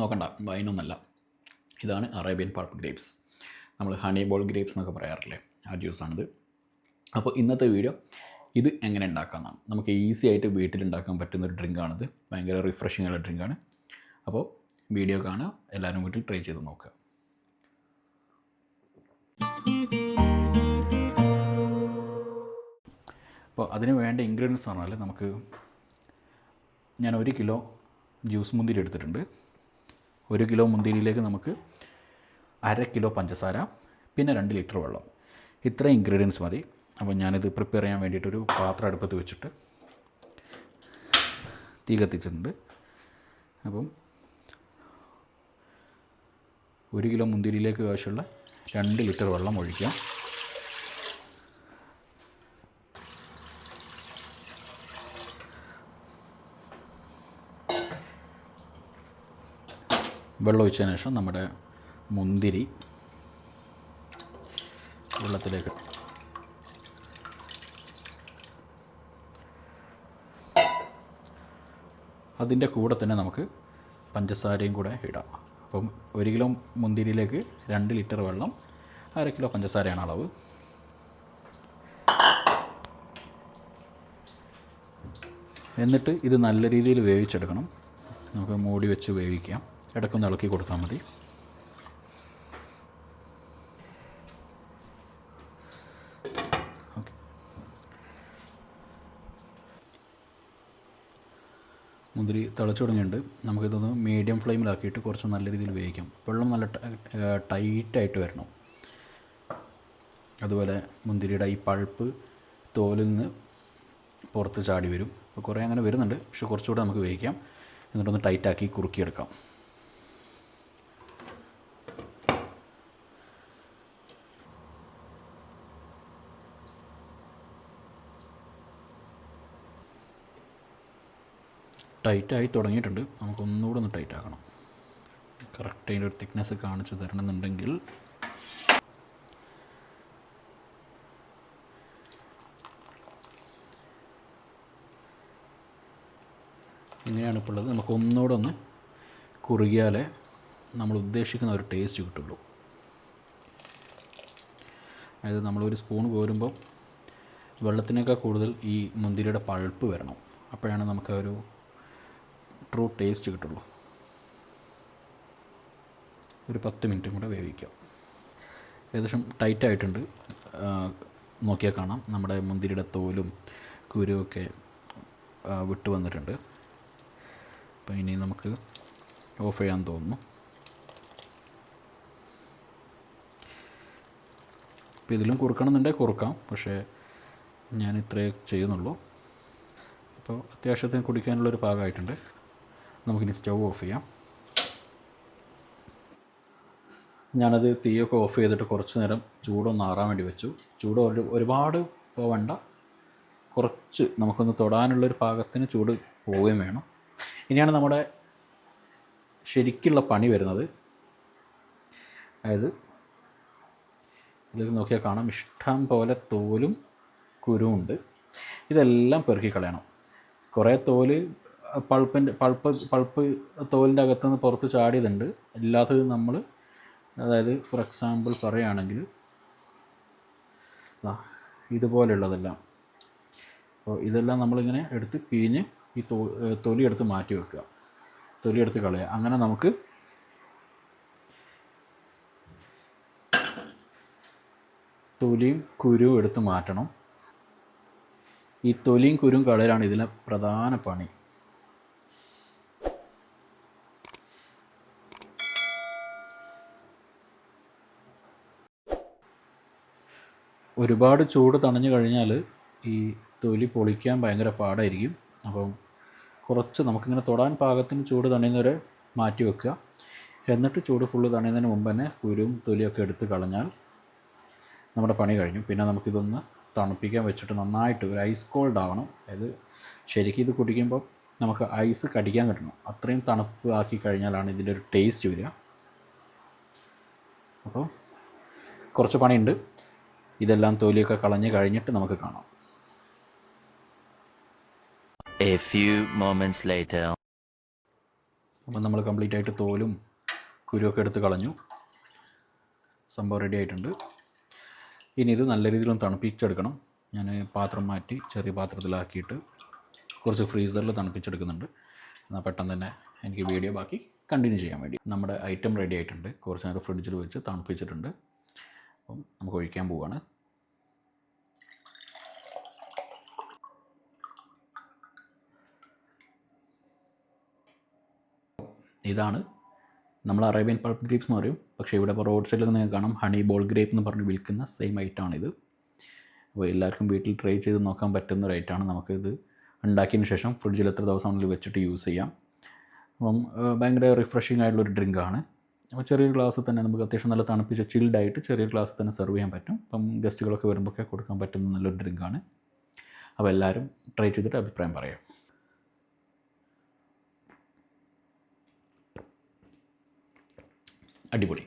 നോക്കണ്ട വൈനൊന്നല്ല. ഇതാണ് അറേബ്യൻ പൾപ്പ് ഗ്രേപ്സ്. നമ്മൾ ഹണി ബോൾ ഗ്രേപ്സ് എന്നൊക്കെ പറയാറില്ലേ ആ ജ്യൂസാണിത് അപ്പോൾ ഇന്നത്തെ വീഡിയോ ഇത് എങ്ങനെ ഉണ്ടാക്കാമെന്നാണ്. നമുക്ക് ഈസി ആയിട്ട് വീട്ടിലുണ്ടാക്കാൻ പറ്റുന്ന ഒരു ഡ്രിങ്കാണിത് ഭയങ്കര റിഫ്രഷിംഗ് ആയുള്ള ഡ്രിങ്കാണ് അപ്പോൾ വീഡിയോ കാണുക എല്ലാവരും വീട്ടിൽ ട്രൈ ചെയ്ത് നോക്കുക. അപ്പോൾ അതിന് വേണ്ട ഇൻഗ്രീഡിയൻസ് പറഞ്ഞാൽ നമുക്ക് ഞാൻ ഒരു കിലോ ജ്യൂസ് മുന്തിരി എടുത്തിട്ടുണ്ട്. ഒരു കിലോ മുന്തിരിയിലേക്ക് നമുക്ക് അര കിലോ പഞ്ചസാര പിന്നെ രണ്ട് ലിറ്റർ വെള്ളം. ഇത്രയും ഇൻഗ്രീഡിയൻസ് മതി. അപ്പോൾ ഞാനിത് പ്രിപ്പയർ ചെയ്യാൻ വേണ്ടിയിട്ടൊരു പാത്രം അടുപ്പത്ത് വെച്ചിട്ട് തീ കത്തിച്ചിട്ടുണ്ട്. അപ്പം ഒരു കിലോ മുന്തിരിയിലേക്ക് ആവശ്യമുള്ള രണ്ട് ലിറ്റർ വെള്ളം ഒഴിക്കാം. വെള്ളം ഒഴിച്ചതിന് ശേഷം നമ്മുടെ മുന്തിരി വെള്ളത്തിലേക്ക്. അതിന്റെ കൂടെ തന്നെ നമുക്ക് പഞ്ചസാരയും കൂടെ ഇടാം. അപ്പം ഒരു കിലോ മുന്തിരിയിലേക്ക് രണ്ട് ലിറ്റർ വെള്ളം അര കിലോ പഞ്ചസാരയാണ് അളവ്. എന്നിട്ട് ഇത് നല്ല രീതിയിൽ വേവിച്ചെടുക്കണം. നമുക്ക് മൂടി വെച്ച് വേവിക്കാം. ഇടയ്ക്കൊന്ന് ഇളക്കി കൊടുത്താൽ മതി. മുന്തിരി തിളച്ചു തുടങ്ങിയിട്ടുണ്ട്. നമുക്കിതൊന്ന് മീഡിയം ഫ്ലെയിമിലാക്കിയിട്ട് കുറച്ച് നല്ല രീതിയിൽ വേവിക്കാം. വെള്ളം നല്ല ടൈറ്റായിട്ട് വരണം. അതുപോലെ മുന്തിരിയുടെ ഈ പൾപ്പ് തോലിൽ നിന്ന് പുറത്ത് ചാടി വരും. അപ്പോൾ കുറേ അങ്ങനെ വരുന്നുണ്ട്. പക്ഷെ കുറച്ചുകൂടെ നമുക്ക് വേവിക്കാം. എന്നിട്ടൊന്ന് ടൈറ്റാക്കി കുറുക്കിയെടുക്കാം. ടൈറ്റായി തുടങ്ങിയിട്ടുണ്ട്. നമുക്കൊന്നുകൂടെ ഒന്ന് ടൈറ്റ് ആക്കണം കറക്റ്റ് അതിന്റെ ഒരു തിക്നെസ് കാണിച്ച് തരണമെന്നുണ്ടെങ്കിൽ ഇങ്ങനെയാണ് ഇപ്പോൾ ഉള്ളത്. നമുക്ക് ഒന്നുകൂടെ ഒന്ന് കുറുകിയാലേ നമ്മൾ ഉദ്ദേശിക്കുന്ന ഒരു ടേസ്റ്റ് കിട്ടുള്ളൂ. അതായത് നമ്മളൊരു സ്പൂൺ കോരുമ്പോൾ വെള്ളത്തിനേക്കാൾ കൂടുതൽ ഈ മുന്തിരിയുടെ പഴുപ്പ് വരണം. അപ്പോഴാണ് നമുക്ക് ഒരു ട്രൂ ടേസ്റ്റ് കിട്ടുള്ളൂ. ഒരു പത്ത് മിനിറ്റും കൂടെ വേവിക്കാം. ഏകദേശം ടൈറ്റ് ആയിട്ടുണ്ട്. നോക്കിയാൽ കാണാം. നമ്മുടെ മുന്തിരിയുടെ തോലും കുരുവൊക്കെ വിട്ട് വന്നിട്ടുണ്ട്. അപ്പോൾ ഇനി നമുക്ക് ഓഫ് ചെയ്യാൻ തോന്നുന്നു. അപ്പോൾ ഇതിലും കുറുക്കണമെന്നുണ്ടെങ്കിൽ കുറുക്കാം. പക്ഷേ ഞാൻ ഇത്രയേ ചെയ്യുന്നുള്ളൂ. അപ്പോൾ അത്യാവശ്യത്തിന് കുടിക്കാനുള്ളൊരു പാകമായിട്ടുണ്ട്. നമുക്കിനി സ്റ്റൗ ഓഫ് ചെയ്യാം. ഞാനത് തീയൊക്കെ ഓഫ് ചെയ്തിട്ട് കുറച്ച് നേരം ചൂടൊന്ന് ആറാൻ വേണ്ടി വെച്ചു. ചൂട് ഒരു ഒരുപാട് പോവണ്ട കുറച്ച് നമുക്കൊന്ന് തൊടാനുള്ളൊരു പാകത്തിന് ചൂട് പോവുകയും വേണം. ഇനിയാണ് നമ്മുടെ ശരിക്കുള്ള പണി വരുന്നത്. അതായത് ഇതിലേക്ക് നോക്കിയാൽ കാണാം. ഇഷ്ടം പോലെ തോലും കുരുമുണ്ട് ഇതെല്ലാം പെറുക്കി കളയണം. കുറേ തോൽ പൾപ്പിന്റെ പൾപ്പ് പൾപ്പ് തോലിന്റെ അകത്തുനിന്ന് പുറത്ത് ചാടിയതുണ്ട്. അല്ലാത്തത് നമ്മൾ അതായത് ഫോർ എക്സാമ്പിൾ പറയുകയാണെങ്കിൽ ഇതുപോലെയുള്ളതെല്ലാം. അപ്പോൾ ഇതെല്ലാം നമ്മളിങ്ങനെ എടുത്ത് പിഴിഞ്ഞ് ഈ തോ തൊലി എടുത്ത് മാറ്റി വെക്കുക. തൊലി എടുത്ത് കളയുക. അങ്ങനെ നമുക്ക് തൊലിയും കുരുവും എടുത്ത് മാറ്റണം. ഈ തൊലിയും കുരും കളയലാണ് ഇതിലെ പ്രധാന പണി. ഒരുപാട് ചൂട് തണഞ്ഞു കഴിഞ്ഞാൽ ഈ തൊലി പൊളിക്കാൻ ഭയങ്കര പാടായിരിക്കും. അപ്പം കുറച്ച് നമുക്കിങ്ങനെ തൊടാൻ പാകത്തിന് ചൂട് തണിയുന്നവരെ മാറ്റി വെക്കുക. എന്നിട്ട് ചൂട് ഫുള്ള് തണിയുന്നതിന് മുമ്പ് തന്നെ കുരും തൊലിയൊക്കെ എടുത്ത് കളഞ്ഞാൽ നമ്മുടെ പണി കഴിഞ്ഞു. പിന്നെ നമുക്കിതൊന്ന് തണുപ്പിക്കാൻ വെച്ചിട്ട് നന്നായിട്ട് ഒരു ഐസ് കോൾഡ് ആവണം. അതായത് ശരിക്കും ഇത് കുടിക്കുമ്പോൾ നമുക്ക് ഐസ് കടിക്കാൻ കിട്ടണം. അത്രയും തണുപ്പ് ആക്കി കഴിഞ്ഞാലാണ് ഇതിന്റെ ഒരു ടേസ്റ്റ് വരിക. അപ്പോൾ കുറച്ച് പണിയുണ്ട്. ഇതെല്ലാം തോലിയൊക്കെ കളഞ്ഞ് കഴിഞ്ഞിട്ട് നമുക്ക് കാണാം. A few moments later. അപ്പം നമ്മൾ കംപ്ലീറ്റ് ആയിട്ട് തോലും കുരുവൊക്കെ എടുത്ത് കളഞ്ഞു. സംഭവം റെഡി ആയിട്ടുണ്ട്. ഇനി ഇത് നല്ല രീതിയിലൊന്ന് തണുപ്പിച്ചെടുക്കണം. ഞാൻ പാത്രം മാറ്റി ചെറിയ പാത്രത്തിലാക്കിയിട്ട് കുറച്ച് ഫ്രീസറിൽ തണുപ്പിച്ചെടുക്കുന്നുണ്ട്. എന്നാൽ പെട്ടെന്ന് തന്നെ എനിക്ക് വീഡിയോ ബാക്കി കണ്ടിന്യൂ ചെയ്യാൻ വേണ്ടി. നമ്മുടെ ഐറ്റം റെഡി ആയിട്ടുണ്ട്. കുറച്ച് നേരം ഫ്രിഡ്ജിൽ വെച്ച് തണുപ്പിച്ചിട്ടുണ്ട്. അപ്പം നമുക്ക് ഒഴിക്കാൻ പോവുകയാണ് ഇതാണ് നമ്മൾ അറേബ്യൻ പൾപ്പ് ഗ്രേപ്സ് എന്ന് പറയും. പക്ഷേ ഇവിടെ ഇപ്പോൾ റോഡ് സൈഡിൽ നിങ്ങൾക്ക് കാണാം. ഹണി ബോൾ ഗ്രേപ്പ് എന്ന് പറഞ്ഞ് വിൽക്കുന്ന സെയിം ഐറ്റമാണിത് അപ്പോൾ എല്ലാവർക്കും വീട്ടിൽ ട്രൈ ചെയ്ത് നോക്കാൻ പറ്റുന്ന ഒരു ഐറ്റമാണ് നമുക്കിത് ഉണ്ടാക്കിയതിന് ശേഷം ഫ്രിഡ്ജിൽ എത്ര ദിവസം വെച്ചിട്ട് യൂസ് ചെയ്യാം. അപ്പം ഭയങ്കര റിഫ്രഷിംഗ് ആയിട്ടുള്ളൊരു ഡ്രിങ്കാണ് അപ്പോൾ ചെറിയൊരു ഗ്ലാസ്സിൽ തന്നെ നമുക്ക് അത്യാവശ്യം നല്ല തണുപ്പിച്ച ചിൽഡായിട്ട് ചെറിയൊരു ഗ്ലാസ്സിൽ തന്നെ സെർവ് ചെയ്യാൻ പറ്റും. അപ്പം ഗസ്റ്റുകളൊക്കെ വരുമ്പോഴൊക്കെ കൊടുക്കാൻ പറ്റുന്ന നല്ലൊരു ഡ്രിങ്കാണ്. അപ്പോൾ എല്ലാവരും ട്രൈ ചെയ്തിട്ട് അഭിപ്രായം പറയാം. അടിപൊളി.